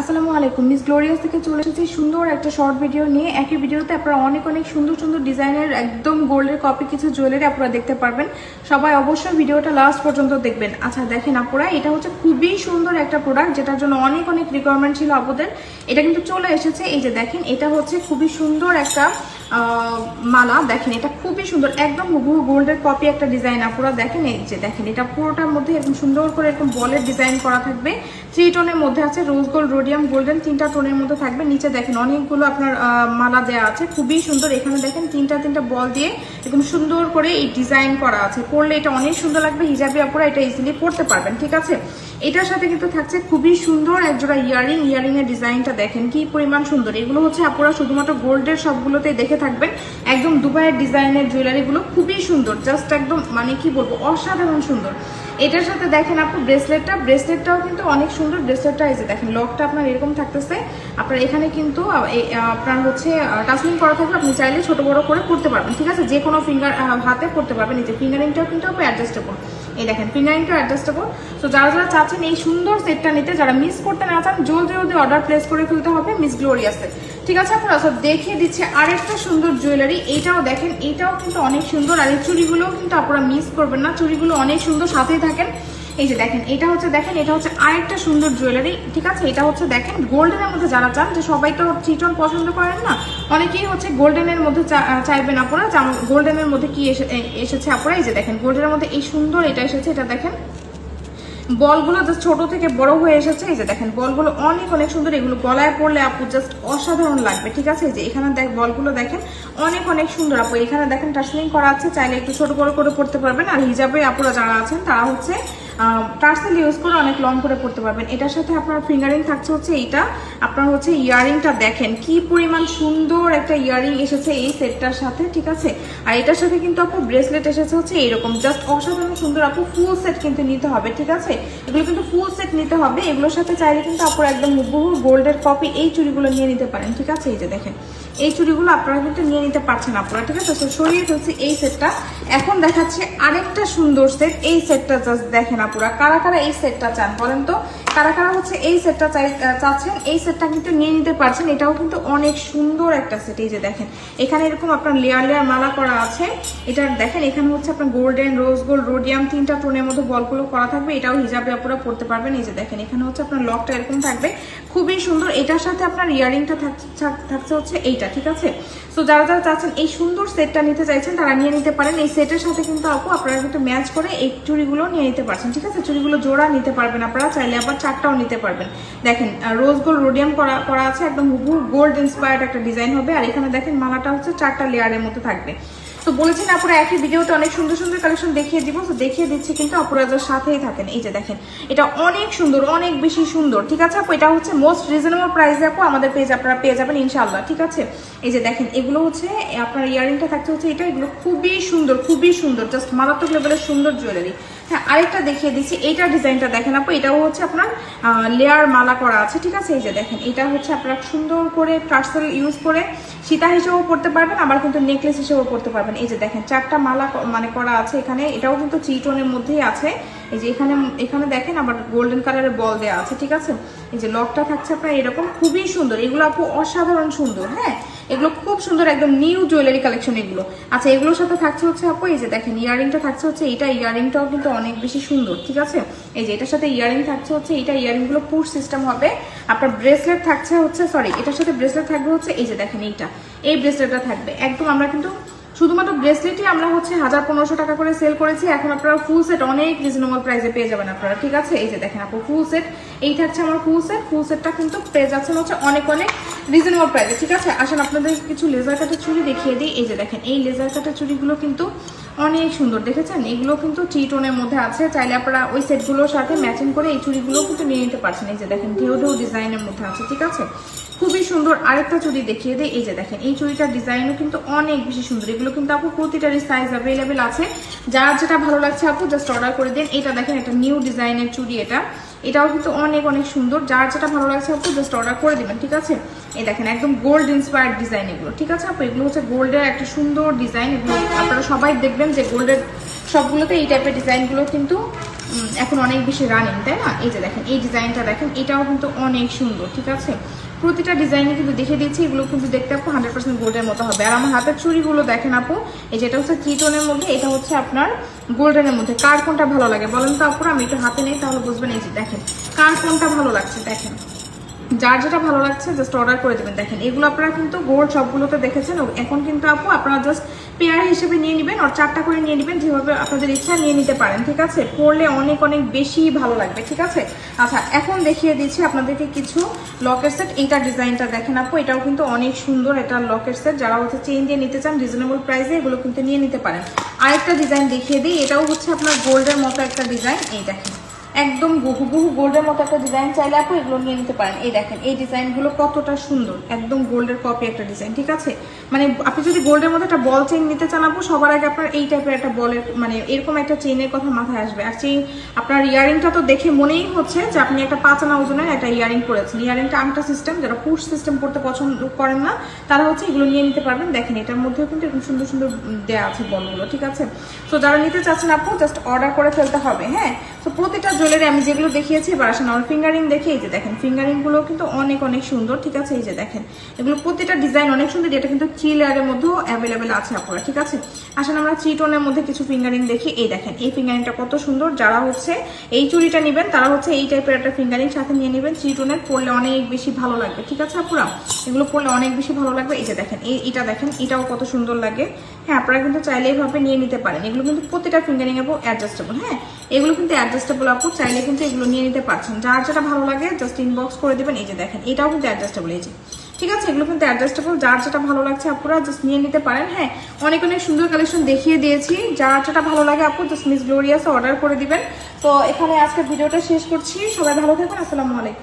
আসসালামু আলাইকুম। Miss glorious থেকে চলে এসেছি সুন্দর একটা শর্ট ভিডিও নিয়ে। একই ভিডিওতে আপনারা অনেক অনেক সুন্দর সুন্দর ডিজাইনের একদম গোল্ডের কপি কিছু জুয়েলারি আপনারা দেখতে পারবেন। সবাই অবশ্যই ভিডিওটা লাস্ট পর্যন্ত দেখবেন। আচ্ছা দেখেন আপনারা এটা হচ্ছে খুবই সুন্দর একটা প্রোডাক্ট যেটার জন্য অনেক অনেক রিকোয়ারমেন্ট ছিল আপনাদের এটা কিন্তু চলে এসেছে। এই যে দেখেন, এটা হচ্ছে খুবই সুন্দর একটা মালা, দেখেন এটা খুবই সুন্দর, একদম গোল্ডের কপি একটা ডিজাইন আপনারা দেখেন এই যে, দেখেন, এটা পুরোটার মধ্যে এরকম সুন্দর করে এরকম বলের ডিজাইন করা থাকবে। থ্রি টোনের মধ্যে আছে রোজ গোল্ড রোডিয়াম গোল্ডেন তিনটা টোনের মধ্যে থাকবে। নিচে দেখেন অনেকগুলো আপনার মালা দেওয়া আছে, খুবই সুন্দর। এখানে দেখেন তিনটা তিনটা বল দিয়ে এরকম সুন্দর করে এই ডিজাইন করা আছে। পরলে এটা অনেক সুন্দর লাগবে, হিজাবি আপনারা এটা ইজিলি পড়তে পারবেন, ঠিক আছে? এটার সাথে কিন্তু থাকছে খুবই সুন্দর একজোড়া ইয়ারিং ইয়ারিং এর ডিজাইনটা দেখেন, কি পরিমাণ সুন্দর। এগুলো হচ্ছে আপনারা শুধুমাত্র গোল্ডের সবগুলোতেই দেখে থাকবেন। একদম দুবাইয়ের ডিজাইনের জুয়েলারিগুলো খুবই সুন্দর। জাস্ট একদম মানে কি বলব অসাধারণ সুন্দর। এটার সাথে দেখেন আপু ব্রেসলেটটা ব্রেসলেটটাও কিন্তু অনেক সুন্দর ব্রেসলেটটা এই দেখেন লকটা আপনার এরকম থাকতেছে। আপনার এখানে কিন্তু আপনার হচ্ছে টাচলিং করা থাকবে আপনি চাইলে ছোট বড় করে করতে পারবেন, ঠিক আছে? যে কোনো ফিঙ্গার হাতে করতে পারবেন, এই যে ফিঙ্গারিংটাও কিন্তু আপনি অ্যাডজাস্টেবল এই দেখেন ফিঙ্গারিংটা অ্যাডজাস্টেবল সো যারা যারা চাচ্ছেন এই সুন্দর সেটটা নিতে, যারা মিস করতে না চান, জলদি জলদি অর্ডার প্লেস করে ফেলতে হবে মিস গ্লোরিয়াসে ঠিক আছে আপনারা? সব দেখিয়ে দিচ্ছে আরেকটা সুন্দর জুয়েলারি এইটাও দেখেন এইটাও কিন্তু অনেক সুন্দর। আর এই চুড়িগুলোও কিন্তু আপনারা মিস করবেন না, চুড়িগুলো অনেক সুন্দর, সাথেই থাকেন। এই যে দেখেন, এটা হচ্ছে দেখেন, এটা হচ্ছে আরেকটা সুন্দর জুয়েলারি ঠিক আছে? এটা হচ্ছে দেখেন গোল্ডেনের মধ্যে যারা চান, যে সবাই তো চিটন পছন্দ করেন না, অনেকেই হচ্ছে গোল্ডেনের মধ্যে চাইবেন আপনারা গোল্ডেনের মধ্যে কি এসে- এসেছে আপনারা, এই যে দেখেন গোল্ডেনের মধ্যে এই সুন্দর এটা এসেছে, এটা দেখেন। বলগুলো জাস্ট ছোট থেকে বড় হয়ে এসেছে। এই যে দেখেন, বলগুলো অনেক অনেক সুন্দর। এগুলো গলায় পড়লে আপু জাস্ট অসাধারণ লাগবে, ঠিক আছে? এই যে এখানে দেখ, বলগুলো দেখেন অনেক অনেক সুন্দর। আপু, এখানে দেখেন টাসলিং করা আছে, চাইলে একটু ছোট বড় করে পড়তে পারবেন। আর হিজাবে আপুরা যারা আছেন, তারা হচ্ছে টার্সেল ইউজ করে অনেক লং করে পড়তে পারবেন। এটার সাথে আপনার ফিঙ্গারিং থাকছে হচ্ছে এইটা। আপনার হচ্ছে ইয়ারিংটা দেখেন, কি পরিমাণ সুন্দর একটা ইয়ারিং এসেছে এই সেটটার সাথে, ঠিক আছে? আর এটার সাথে কিন্তু আপু ব্রেসলেট এসেছে হচ্ছে এরকম জাস্ট অসাধারণ সুন্দর আপু ফুল সেট কিন্তু নিতে হবে, ঠিক আছে? এগুলো কিন্তু ফুল সেট নিতে হবে। এগুলোর সাথে চাইলে কিন্তু আপুর একদম হুবহু গোল্ডের কপি এই চুড়িগুলো নিয়ে নিতে পারেন, ঠিক আছে? এই যে দেখেন, এই চুড়িগুলো আপনারা কিন্তু নিয়ে নিতে পারছেন আপনারা ঠিক আছে? সরিয়ে ফেলছি এই সেটটা। এখন দেখাচ্ছে আরেকটা সুন্দর সেট এই সেটটা জাস্ট দেখেন আপুরা কারা কারা এই সেটটা চান বলেন তো? কারা কারা হচ্ছে এই সেটটা চাই চাচ্ছেন, এই সেটটা কিন্তু নিয়ে নিতে পারছেন। এটাও কিন্তু অনেক সুন্দর একটা সেট এই যে দেখেন। এখানে এরকম আপনার লেয়ার লেয়ার মালা করা আছে। এটা দেখেন, এখানে হচ্ছে আপনার গোল্ডেন রোজ গোল্ড রোডিয়াম তিনটা টোনের মধ্যে বলগুলো করা থাকবে। এটাও হিজাবে আপনারা পড়তে পারবেন। এই যে দেখেন, এখানে হচ্ছে আপনার লকটা এরকম থাকবে। খুবই সুন্দর। এটার সাথে আপনার ইয়ারিংটা থাকছে হচ্ছে এইটা, ঠিক আছে? সো যারা যারা চাচ্ছেন এই সুন্দর সেটটা নিতে চাইছেন, তারা নিয়ে নিতে পারেন। এই সেটের সাথে কিন্তু আপু আপনারা কিন্তু ম্যাচ করে এই চুড়িগুলো নিয়ে নিতে পারছেন, ঠিক আছে? চুড়িগুলো জোড়া নিতে পারবেন আপনারা। চাইলে আবার চারটাও নিতে পারবেন। দেখেন রোজ গোল্ড রোডিয়াম করা করা আছে, একদম হুবহু গোল্ড ইন্সপায়ার্ড একটা ডিজাইন হবে। আর এখানে দেখেন, মালাটা হচ্ছে চারটা লেয়ারের মতো থাকবে। তো বলেছেন আপুরা, একই ভিডিওতে অনেক সুন্দর সুন্দর কালেকশন দেখিয়ে দিব। তো দেখিয়ে দিচ্ছি কিন্তু আপুরাদের সাথেই থাকেন। এই যে দেখেন, এটা অনেক সুন্দর, অনেক বেশি সুন্দর। ঠিক আছে আপু? এটা হচ্ছে মোস্ট রিজনেবল প্রাইসে আপু, আমাদের পেজ আপনারা পেয়ে যাবেন ইনশাআল্লাহ। ঠিক আছে? এই যে দেখেন, এগুলো হচ্ছে, আপনার ইয়ারিংটা থাকছে হচ্ছে এটা। এগুলো খুবই সুন্দর খুবই সুন্দর। জাস্ট মারাত্মক লেভেলের সুন্দর জুয়েলারি হ্যাঁ আরেকটা দেখিয়ে দিচ্ছি। এইটার ডিজাইনটা দেখেন আপু, এটাও হচ্ছে আপনার লেয়ার মালা করা আছে, ঠিক আছে? এই যে দেখেন, এটা হচ্ছে আপনারা সুন্দর করে টার্সেল ইউজ করে সীতা হিসেবেও পড়তে পারবেন, আবার কিন্তু নেকলেস হিসেবেও পড়তে পারবেন। এই যে দেখেন, চারটা মালা মানে করা আছে এখানে, এটাও কিন্তু চিটনের মধ্যেই আছে। এই যে এখানে এখানে দেখেন, আবার গোল্ডেন কালারের বল দেওয়া আছে, ঠিক আছে? এই যে লকটা থাকছে আপনার এরকম, খুবই সুন্দর। এগুলো আপু অসাধারণ সুন্দর হ্যাঁ? এগুলো খুব সুন্দর একদম নিউ জুয়েলারি কালেকশন এগুলো। আচ্ছা এগুলোর সাথে থাকছে হচ্ছে আপু, এই যে দেখেন ইয়ারিংটা থাকছে হচ্ছে, এইটা ইয়ারিংটাও কিন্তু অনেক বেশি সুন্দর, ঠিক আছে? এই যে এটার সাথে ইয়ারিং থাকছে হচ্ছে, এইটা ইয়ারিংগুলো পুর সিস্টেম হবে। আপনার ব্রেসলেট থাকছে হচ্ছে সরি এটার সাথে ব্রেসলেট থাকবে হচ্ছে, এই যে দেখেন এইটা, এই ব্রেসলেটটা থাকবে। একদম আমরা কিন্তু শুধুমাত্র ব্রেসলেটই আমরা হচ্ছে হাজার পনেরোশো টাকা করে সেল করেছি। এখন আপনারা ফুল সেট অনেক রিজনেবল প্রাইসে পেয়ে যাবেন আপনারা, ঠিক আছে? এই যে দেখেন আপু ফুল সেট এই থাকছে আমার ফুল সেট ফুল সেটটা কিন্তু পেয়ে যাচ্ছেন হচ্ছে অনেক অনেক রিজনেবল প্রাইসে ঠিক আছে? আসেন আপনাদের কিছু লেজার কাটের চুড়ি দেখিয়ে দিই। এই যে দেখেন, এই লেজার কাটের চুড়িগুলো কিন্তু অনেক সুন্দর, দেখেছেন? এগুলো কিন্তু টি টোনের মধ্যে আছে। চাইলে আপনারা ওই সেটগুলোর সাথে ম্যাচিং করে এই চুড়িগুলো কিন্তু নিয়ে নিতে পারছেন। এই যে দেখেন, ঢেউ ঢেউ ডিজাইনের মধ্যে আছে, ঠিক আছে? খুবই সুন্দর আরেকটা চুড়ি দেখিয়ে দেয় এই যে দেখেন, এই চুড়িটার ডিজাইনও কিন্তু অনেক বেশি সুন্দর। এগুলো কিন্তু আপু প্রতিটারই সাইজ অ্যাভেলেবেল আছে। যার যেটা ভালো লাগছে আপু জাস্ট অর্ডার করে দিন। এটা দেখেন, এটা নিউ ডিজাইনের চুড়ি এটা। এটাও কিন্তু অনেক অনেক সুন্দর। যার যেটা ভালো লাগছে আপু জাস্ট অর্ডার করে দিবেন, ঠিক আছে? এই দেখেন, একদম গোল্ড ইন্সপায়ার্ড ডিজাইন এগুলো, ঠিক আছে আপু? এগুলো হচ্ছে গোল্ডের একটা সুন্দর ডিজাইন এগুলো আপনারা সবাই দেখবেন যে গোল্ডের সবগুলোতে এই টাইপের ডিজাইনগুলো কিন্তু এখন অনেক বেশি রানিং তাই না? এই যে দেখেন, এই ডিজাইনটা দেখেন, এটাও কিন্তু অনেক সুন্দর, ঠিক আছে? প্রতিটা ডিজাইনে কিন্তু দেখে দিয়েছি এগুলো কিন্তু দেখতে আপু হান্ড্রেড পার্সেন্ট গোল্ডের মতো হবে। আর আমার হাতের চুড়িগুলো দেখেন আপু, এই যেটা হচ্ছে কিটনের মধ্যে, এটা হচ্ছে আপনার গোল্ডেনের মধ্যে। কার কোনটা ভালো লাগে বলেন তো আপুরা? আমি একটু হাতে নেই, তাহলে বুঝবেন এই যে দেখেন, কার কোনটা ভালো লাগছে দেখেন। যার যেটা ভালো লাগছে জাস্ট অর্ডার করে দেবেন। দেখেন, এগুলো আপনারা কিন্তু গোল্ড সবগুলোতে দেখেছেন, এখন কিন্তু আপু আপনারা জাস্ট পেয়ার হিসেবে নিয়ে নেবেন আর চারটা করে নিয়ে নেবেন, যেভাবে আপনাদের ইচ্ছা নিয়ে নিতে পারেন, ঠিক আছে? পরলে অনেক অনেক বেশি ভালো লাগবে, ঠিক আছে? আচ্ছা এখন দেখিয়ে দিচ্ছি আপনাদেরকে কিছু লকের সেট এইটা ডিজাইনটা দেখেন আপু, এটাও কিন্তু অনেক সুন্দর এটা লকের সেট যারা হচ্ছে চেইন দিয়ে নিতে চান রিজনেবল প্রাইসে এগুলো কিন্তু নিয়ে নিতে পারেন। আরেকটা ডিজাইন দেখিয়ে দিই, এটাও হচ্ছে আপনার গোল্ডের মতো একটা ডিজাইন এই দেখেন, একদম বহু গোল্ডের মতো একটা ডিজাইন চাইলে আপু এগুলো নিয়ে নিতে পারেন। এই দেখেন, এই ডিজাইনগুলো কতটা সুন্দর, একদম গোল্ডের কপি একটা ডিজাইন ঠিক আছে? মানে আপনি যদি গোল্ডের মধ্যে একটা বল চেইন নিতে চান আপু, সবার আগে আপনার এই টাইপের একটা বলের মানে এরকম একটা চেইনের কথা মাথায় আসবে। আর চেইন আপনার ইয়ারিংটা তো দেখে মনেই হচ্ছে যে আপনি একটা পাঁচ আনা ওজনের একটা ইয়ারিং পরেছেন। ইয়ারিংটা আংটা সিস্টেম যারা পুশ সিস্টেম করতে পছন্দ করেন না, তারা হচ্ছে এগুলো নিয়ে নিতে পারবেন। দেখেন এটার মধ্যেও কিন্তু এরকম সুন্দর সুন্দর দেওয়া আছে বলগুলো, ঠিক আছে? তো যারা নিতে চাচ্ছেন আপু জাস্ট অর্ডার করে ফেলতে হবে হ্যাঁ? তো প্রতিটা জুয়েলারি আমি যেগুলো দেখিয়েছি, এবার আসেন আমার ফিঙ্গারিং দেখে, এই যে দেখেন ফিঙ্গারিংগুলো কিন্তু অনেক অনেক সুন্দর, ঠিক আছে? এই যে দেখেন, এগুলো প্রতিটা ডিজাইন অনেক সুন্দর যেটা কিন্তু থ্রি মধ্যেও অ্যাভেলেবেল আছে আপনারা, ঠিক আছে? আসলে আমরা থ্রি টোনের মধ্যে কিছু ফিঙ্গারিং দেখি, এই দেখেন, এই ফিঙ্গারিংটা কত সুন্দর, যারা হচ্ছে এই চুড়িটা নেবেন, তারা হচ্ছে এই টাইপের একটা ফিঙ্গারিং সাথে নিয়ে নেবেন থ্রি টোনের পরলে অনেক বেশি ভালো লাগবে, ঠিক আছে আপুরা? এগুলো পরলে অনেক বেশি ভালো লাগবে, এই যে দেখেন, এই এটা দেখেন, এটাও কত সুন্দর লাগে। হ্যাঁ আপনারা কিন্তু চাইলে এইভাবে নিয়ে নিতে পারেন, এগুলো কিন্তু প্রতিটা ফিঙ্গারিং আপু অ্যাডজাস্টেবল হ্যাঁ? এগুলো কিন্তু অ্যাডজাস্টেবল আপু, চাইলে কিন্তু এগুলো নিয়ে নিতে পারছেন, যার যেটা ভালো লাগে জাস্ট ইনবক্স করে দেবেন, এই যে দেখেন, এটাও কিন্তু অ্যাডজাস্টেবল এই যে। ঠিক আছে, এগুলো কিন্তু অ্যাডজাস্টেবল যার যেটা ভালো লাগছে আপুরা জাস্ট নিয়ে নিতে পারেন। হ্যাঁ অনেক অনেক সুন্দর কালেকশন দেখিয়ে দিয়েছি। যার যেটা ভালো লাগে আপু জাস্ট মিস গ্লোরিয়াসে অর্ডার করে দিবেন। তো এখানে আজকে ভিডিওটা শেষ করছি। সবাই ভালো থাকুন, আসসালামু আলাইকুম।